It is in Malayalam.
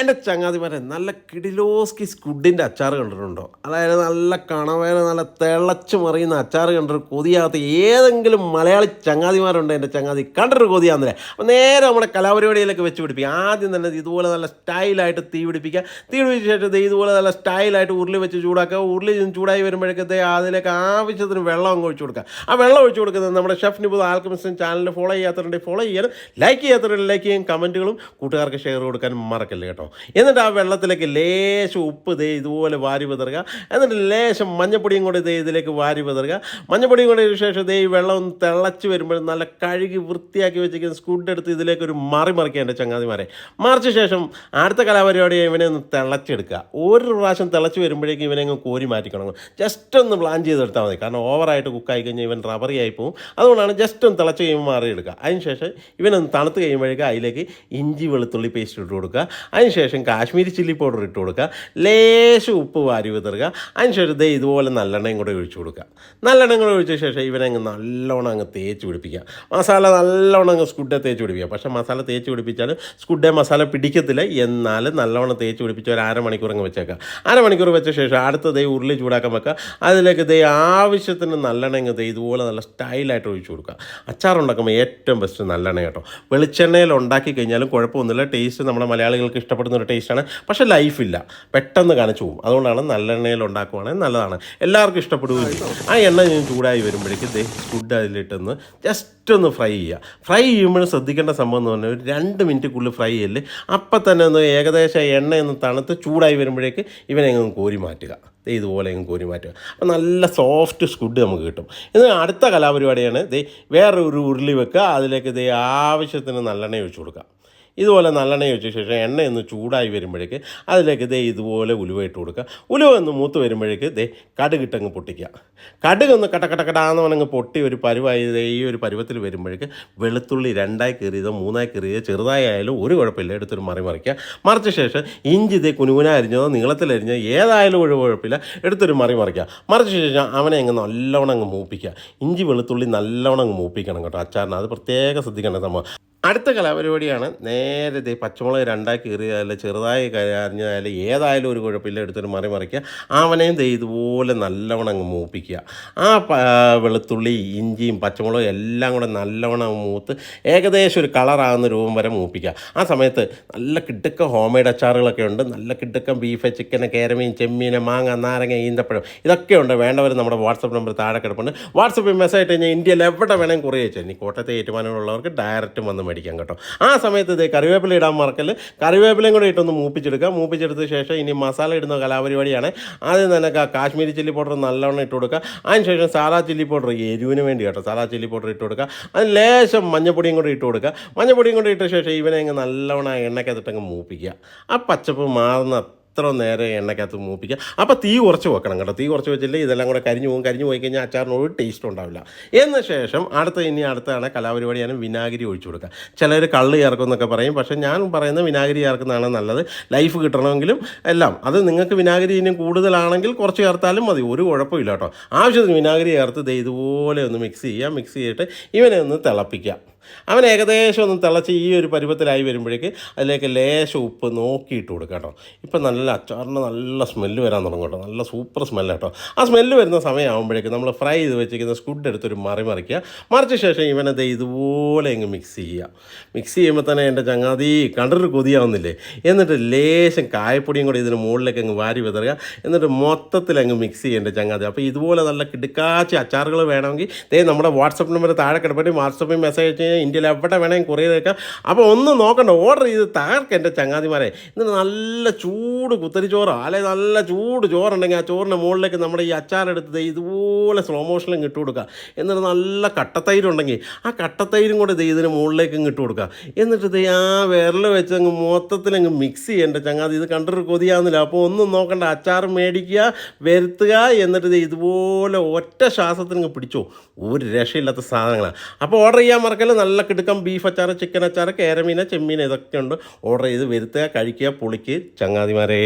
എന്റെ ചങ്ങാതിമാരെ നല്ല കിടിലോസ്കി സ്കുഡിന്റെ അച്ചാർ കണ്ടിട്ടുണ്ടോ? അതായത് നല്ല കണവേന നല്ല തിളച്ച് മറിയുന്ന അച്ചാർ കണ്ടിട്ട് കൊതിയാകാത്ത ഏതെങ്കിലും മലയാളി ചങ്ങാതിമാരുണ്ടോ എന്റെ ചങ്ങാതി. കണ്ടിട്ട് കൊതിയാകുന്നില്ലേ അപ്പോൾ നേരെ നമ്മുടെ കലാപരിപാടിയിലേക്ക് വെച്ച് പിടിപ്പിക്കുക ആദ്യം തന്നെ ഇതുപോലെ നല്ല സ്റ്റൈലായിട്ട് തീ പിടിപ്പിക്കുക തീ പിടിപ്പിച്ച ശേഷം ഇതുപോലെ നല്ല സ്റ്റൈലായിട്ട് ഉരുളി വെച്ച് ചൂടാക്കുക. ഉരുളി ചൂടായി വരുമ്പോഴേക്കത്തെ അതിലേക്ക് ആവശ്യത്തിന് വെള്ളം അങ്ങ് ഒഴിച്ചു കൊടുക്കുക. ആ വെള്ളം ഒഴിച്ചു കൊടുക്കുന്നത് നമ്മുടെ ഷെഫ് നിബുദ് ആൽക്കമിസ്റ്റൻ ചാനൽ ഫോളോ ചെയ്യാത്തവരുണ്ടെങ്കിൽ ഫോളോ ചെയ്യാനും ലൈക്ക് ചെയ്യാത്തവരുണ്ടെങ്കിൽ ലൈക്ക് ചെയ്യാൻ കമന്റുകളും കൂട്ടുകാർക്ക് ഷെയർ കൊടുക്കാനും മറക്കല്ലേ കേട്ടോ? എന്നിട്ട് ആ വെള്ളത്തിലേക്ക് ലേശം ഉപ്പ് ദേ ഇതുപോലെ വാരി വിതറുക. എന്നിട്ട് ലേശം മഞ്ഞപ്പൊടിയും കൂടി ദേ ഇതിലേക്ക് വാരി വിതറുക. മഞ്ഞപ്പൊടിയും കൂടി ശേഷം ദേ ഈ വെള്ളം ഒന്ന് തിളച്ച് വരുമ്പോൾ നല്ല കഴുകി വൃത്തിയാക്കി വെച്ചിരിക്കുന്ന സ്കൂഡ് എടുത്ത് ഇതിലേക്ക് ഒരു മറി മറിക്കുക ചങ്ങാതിമാരെ. മറിച്ച ശേഷം അടുത്ത കലാപരിപാടി ഇവനെ ഒന്ന് തിളച്ചെടുക്കുക. ഒരു പ്രാവശ്യം തിളച്ച് വരുമ്പോഴേക്കും ഇവനെ അങ്ങ് കോരി മാറ്റിക്കണം ജസ്റ്റ് ഒന്ന് പ്ലാൻ ചെയ്തെടുത്താൽ മതി. കാരണം ഓവറായിട്ട് കുക്കായി കഴിഞ്ഞാൽ ഇവൻ റബറി ആയി പോകും അതുകൊണ്ടാണ് ജസ്റ്റ് ഒന്ന് തിളച്ച് കഴിയുമ്പോൾ മാറിയെടുക്കുക. അതിനുശേഷം ഇവനൊന്ന് തണുത്ത് കഴിയുമ്പോഴേക്കും അതിലേക്ക് ഇഞ്ചി വെളുത്തുള്ളി പേസ്റ്റ് ഇട്ട് കൊടുക്കുക. അതിനുശേഷം കാശ്മീരി ചില്ലി പൗഡർ ഇട്ട് കൊടുക്കുക. ലേശം ഉപ്പ് വാരി വിതറുക. അതിനുശേഷം ദേ ഇതുപോലെ നല്ലെണ്ണയും കൂടെ ഒഴിച്ചു കൊടുക്കുക. നല്ലെണ്ണയും കൂടെ ഒഴിച്ച ശേഷം ഇവനെ അങ്ങ് നല്ലോണം അങ്ങ് തേച്ച് പിടിപ്പിക്കുക. മസാല നല്ലോണം അങ്ങ് സ്കുഡെ തേച്ച് പിടിപ്പിക്കുക. പക്ഷേ മസാല തേച്ച് പിടിപ്പിച്ചാൽ സ്കുഡെ മസാല പിടിക്കത്തില്ല. എന്നാൽ നല്ലോണം തേച്ച് പിടിപ്പിച്ച് ഒരു അരമണിക്കൂർ അങ്ങ് വെച്ചേക്കുക. അരമണിക്കൂർ വെച്ച ശേഷം അടുത്ത ദേ ഉരുളി ചൂടാക്കാൻ വെക്കുക. അതിലേക്ക് ദൈ ആവശ്യത്തിന് നല്ലെണ്ണ ദേ ഇതുപോലെ നല്ല സ്റ്റൈലായിട്ട് ഒഴിച്ചു കൊടുക്കുക. അച്ചാർ ഉണ്ടാക്കുമ്പോൾ ഏറ്റവും ബെസ്റ്റ് നല്ലെണ്ണ കേട്ടോ. വെളിച്ചെണ്ണയിൽ ഉണ്ടാക്കി കഴിഞ്ഞാലും കുഴപ്പമൊന്നുമില്ല. ടേസ്റ്റ് നമ്മുടെ മലയാളികൾക്ക് ഇഷ്ടപ്പെടുന്ന ഒരു ടേസ്റ്റാണ് പക്ഷേ ലൈഫില്ല പെട്ടെന്ന് കാണിച്ചു പോകും. അതുകൊണ്ടാണ് നല്ലെണ്ണയിൽ ഉണ്ടാക്കുവാണെങ്കിൽ നല്ലതാണ്. എല്ലാവർക്കും ഇഷ്ടപ്പെടുകയും ആ എണ്ണ ചൂടായി വരുമ്പോഴേക്കും ഫുഡ് അതിലിട്ടൊന്ന് ജസ്റ്റ് ഒന്ന് ഫ്രൈ ചെയ്യുക. ഫ്രൈ ചെയ്യുമ്പോഴും ശ്രദ്ധിക്കേണ്ട സംഭവം എന്ന് പറഞ്ഞാൽ ഒരു രണ്ട് മിനിറ്റുള്ളിൽ ഫ്രൈ ചെയ്യല്ലേ അപ്പം തന്നെ ഒന്ന് ഏകദേശം എണ്ണ ഒന്ന് തണുത്ത് ചൂടായി വരുമ്പോഴേക്ക് ഇവനെ അങ്ങ് കോരി മാറ്റുക. ഇതുപോലെ അങ്ങ് കോരി മാറ്റുക. അപ്പം നല്ല സോഫ്റ്റ് സ്കുഡ് നമുക്ക് കിട്ടും. ഇന്ന് അടുത്ത കലാപരിപാടിയാണ് ദേ വേറൊരു ഉരുളി വെക്കുക. അതിലേക്ക് ദേ ആവശ്യത്തിന് നല്ലെണ്ണ ഒഴിച്ചു കൊടുക്കുക. ഇതുപോലെ നല്ലെണ്ണ ഒഴിച്ച ശേഷം എണ്ണ ഒന്ന് ചൂടായി വരുമ്പോഴേക്ക് അതിലേക്ക് ദേ ഇതുപോലെ ഉലുവ ഇട്ട് കൊടുക്കുക. ഉലുവ ഒന്ന് മൂത്ത് വരുമ്പോഴേക്ക് ദേ കടുകിട്ടങ്ങ് പൊട്ടിക്കുക. കടുക് ഒന്ന് കട്ട കട്ട കടാന്ന് പറഞ്ഞങ്ങ് പൊട്ടി ഒരു പരുവായി ഈ ഒരു പരുവത്തിൽ വരുമ്പോഴേക്ക് വെളുത്തുള്ളി രണ്ടായി കീറിയതോ മൂന്നായി കീറിയതോ ചെറുതായി ആയാലും ഒരു കുഴപ്പമില്ല. എടുത്തൊരു മറി മറിക്കുക. മറിച്ച ശേഷം ഇഞ്ചി ദേ കുനുകുന അരിഞ്ഞതോ നീളത്തിലരിഞ്ഞതോ ഏതായാലും ഒരു കുഴപ്പമില്ല. എടുത്തൊരു മറി മറിക്കുക. മറിച്ച ശേഷം അവനെ അങ്ങ് നല്ലവണ്ണം അങ്ങ് മൂപ്പിക്കുക. ഇഞ്ചി വെളുത്തുള്ളി നല്ലവണ്ണം അങ്ങ് മൂപ്പിക്കണം കേട്ടോ. അച്ചാറിന് അത് പ്രത്യേകം ശ്രദ്ധിക്കേണ്ട സംഭവം. അടുത്ത കലാപരിപാടിയാണ്. നേരെ ദേ പച്ചമുളക് രണ്ടായി കീറിയതായാലും ചെറുതായി അരിഞ്ഞതായാലും ഏതായാലും ഒരു കുഴപ്പമില്ല. എടുത്തൊരു മറി മറിക്കുക. അവനെയും ദേ ഇതുപോലെ നല്ലവണ്ണം അങ്ങ് മൂപ്പിക്കുക. ആ വെളുത്തുള്ളി ഇഞ്ചിയും പച്ചമുളകും എല്ലാം കൂടെ നല്ലവണ്ണം മൂത്ത് ഏകദേശം ഒരു കളറാകുന്ന രൂപം വരെ മൂപ്പിക്കുക. ആ സമയത്ത് നല്ല കിടുക്ക ഹോം മെയ്ഡ് അച്ചാറുകളൊക്കെ ഉണ്ട്. നല്ല കിടുക്കം ബീഫ് ചിക്കന് കേരമീൻ ചെമ്മീൻ മാങ്ങ നാരങ്ങ ഈന്തപ്പഴം ഇതൊക്കെ ഉണ്ട്. വേണ്ടവർ നമ്മുടെ വാട്സപ്പ് നമ്പർ താഴെ കിടപ്പുണ്ട്. വാട്സപ്പിൽ മെസ്സേജ് ഇട്ട് കഴിഞ്ഞാൽ ഇന്ത്യയിൽ എവിടെ വേണമെങ്കിൽ കുറേ അയച്ചു. ഇനി കോട്ടയത്തെ ഏറ്റുമാനമുള്ളവർക്ക് ഡയറക്റ്റ് വന്ന് മേടിക്കാം കേട്ടോ. ആ സമയത്ത് ഇത് കറിവേപ്പില ഇടാൻ മറക്കൽ. കറിവേപ്പിലയും കൂടെ ഇട്ടൊന്ന് മൂപ്പിച്ചെടുക്കുക മൂപ്പിച്ചെടുത്ത ശേഷം ഇനി മസാല ഇടുന്ന കലാപരിപാടിയാണ്. ആദ്യം തന്നെ കാശ്മീരി ചില്ലി പൗഡർ നല്ലവണ്ണം ഇട്ട് കൊടുക്കുക. അതിനുശേഷം സാലാ ചില്ലി പൗഡർ എരിവിന് വേണ്ടി കേട്ടോ സാലാ ചില്ലി പൗഡർ ഇട്ട് കൊടുക്കുക. അതിന് ലേശം മഞ്ഞപ്പൊടിയും കൂടെ ഇട്ട് കൊടുക്കുക. മഞ്ഞപ്പൊടിയും കൂടെ ഇട്ട ശേഷം ഇവനെ അങ്ങ് നല്ലവണ്ണം എണ്ണയ്ക്കകത്തിട്ടങ്ങ് മൂപ്പിക്കുക. ആ പച്ചപ്പ് മാറുന്ന അത്ര നേരം എണ്ണക്കകത്ത് മൂപ്പിക്കുക അപ്പോൾ തീ കുറച്ച് വെക്കണം കേട്ടോ. തീ കുറച്ച് വെച്ചില്ലേ ഇതെല്ലാം കൂടെ കരിഞ്ഞു പോകും. കരിഞ്ഞു പോയി കഴിഞ്ഞാൽ അച്ചാറിന് ഒരു ടേസ്റ്റ് ഉണ്ടാവില്ല. എന്ന ശേഷം അടുത്ത ഇനി അടുത്താണ് കലാപരിപാടിയാണ് വിനാഗിരി ഒഴിച്ചു കൊടുക്കുക ചിലർ കള്ള് ചേർക്കും എന്നൊക്കെ പറയും. പക്ഷേ ഞാൻ പറയുന്നത് വിനാഗിരി ചേർക്കുന്നതാണ് നല്ലത്. ലൈഫ് കിട്ടണമെങ്കിലും എല്ലാം. അത് നിങ്ങൾക്ക് വിനാഗിരി ഇനി കൂടുതലാണെങ്കിൽ കുറച്ച് ചേർത്താലും മതി. ഒരു കുഴപ്പമില്ല കേട്ടോ. ആവശ്യത്തിന് വിനാഗിരി ചേർത്ത് ഇതുപോലെ ഒന്ന് മിക്സ് ചെയ്യുക മിക്സ് ചെയ്തിട്ട് ഇവനെ ഒന്ന് തിളപ്പിക്കുക അവൻ ഏകദേശം ഒന്ന് തിളച്ച് ഈ ഒരു പരുവത്തിലായി വരുമ്പോഴേക്ക് അതിലേക്ക് ലേശം ഉപ്പ് നോക്കിയിട്ട് കൊടുക്കുക കേട്ടോ. ഇപ്പം നല്ല അച്ചാറിന് നല്ല സ്മെല്ല് വരാൻ തുടങ്ങും കേട്ടോ. നല്ല സൂപ്പർ സ്മെല്ല് കേട്ടോ. ആ സ്മെല്ല് വരുന്ന സമയമാകുമ്പോഴേക്കും നമ്മൾ ഫ്രൈ ചെയ്ത് വെച്ചിരിക്കുന്ന സ്കുഡ് എടുത്തൊരു മറി മറിക്കുക. മറിച്ച ശേഷം ഇവനത് ഇതുപോലെ അങ്ങ് മിക്സ് ചെയ്യുക. മിക്സ് ചെയ്യുമ്പോൾ തന്നെ എന്റെ ചങ്ങാതി കണ്ടൊരു കൊതിയാവുന്നില്ലേ? എന്നിട്ട് ലേശം കായപ്പൊടിയും കൂടി ഇതിന് മുകളിലേക്ക് അങ്ങ് വാരി വിതറുക. എന്നിട്ട് മൊത്തത്തിൽ അങ്ങ് മിക്സ് ചെയ്യേണ്ട ചങ്ങാതി. അപ്പോൾ ഇതുപോലെ നല്ല കിടുക്കാച്ച അച്ചാറുകൾ വേണമെങ്കിൽ ദേ നമ്മുടെ വാട്സപ്പ് നമ്പർ താഴെ കിടപ്പറ്റി വാട്സപ്പിൽ മെസ്സേജ് ഇന്ത്യയിൽ എവിടെ വേണമെങ്കിൽ കൊറിയർ അയക്കാം അപ്പോൾ ഒന്ന് നോക്കണ്ട ഓർഡർ ചെയ്ത് താർക്ക് എന്റെ ചങ്ങാതിമാരെ. എന്നിട്ട് നല്ല ചൂട് കുത്തരിച്ചോറോ. അല്ലെ നല്ല ചൂട് ചോറുണ്ടെങ്കിൽ ആ ചോറിന്റെ മുകളിലേക്ക് നമ്മുടെ ഈ അച്ചാറെടുത്ത് ഇതുപോലെ സ്ലോ മോഷനിലും ഇട്ട് കൊടുക്കുക. എന്നിട്ട് നല്ല കട്ടത്തൈരുണ്ടെങ്കിൽ ആ കട്ടത്തൈരും കൂടെ ഇതിന് മുകളിലേക്ക് ഇട്ട് കൊടുക്കുക. എന്നിട്ട് ദേ ആ വിരൽ വെച്ച് അങ്ങ് മൊത്തത്തിൽ അങ്ങ് മിക്സ് ചെയ്യേണ്ട ചങ്ങാതി. ഇത് കണ്ടൊരു കൊതിയാവുന്നില്ല. അപ്പോൾ ഒന്നും നോക്കണ്ട അച്ചാർ മേടിക്കുക വരുത്തുക എന്നിട്ട് ദേ ഇതുപോലെ ഒറ്റ ശ്വാസത്തിന് പിടിച്ചോ. ഒരു രക്ഷയില്ലാത്ത സാധനങ്ങളാണ് അപ്പോൾ ഓർഡർ ചെയ്യാൻ മറക്കല്ല? നല്ല കിടുക്കം ബീഫ് അച്ചാർ ചിക്കൻ അച്ചാർ കേരമീന ചെമ്മീൻ ഇതൊക്കെ ഉണ്ട് ഓർഡർ ചെയ്ത് വരുത്തുക കഴിക്കുക പുളിക്ക് ചങ്ങാതിമാരെ.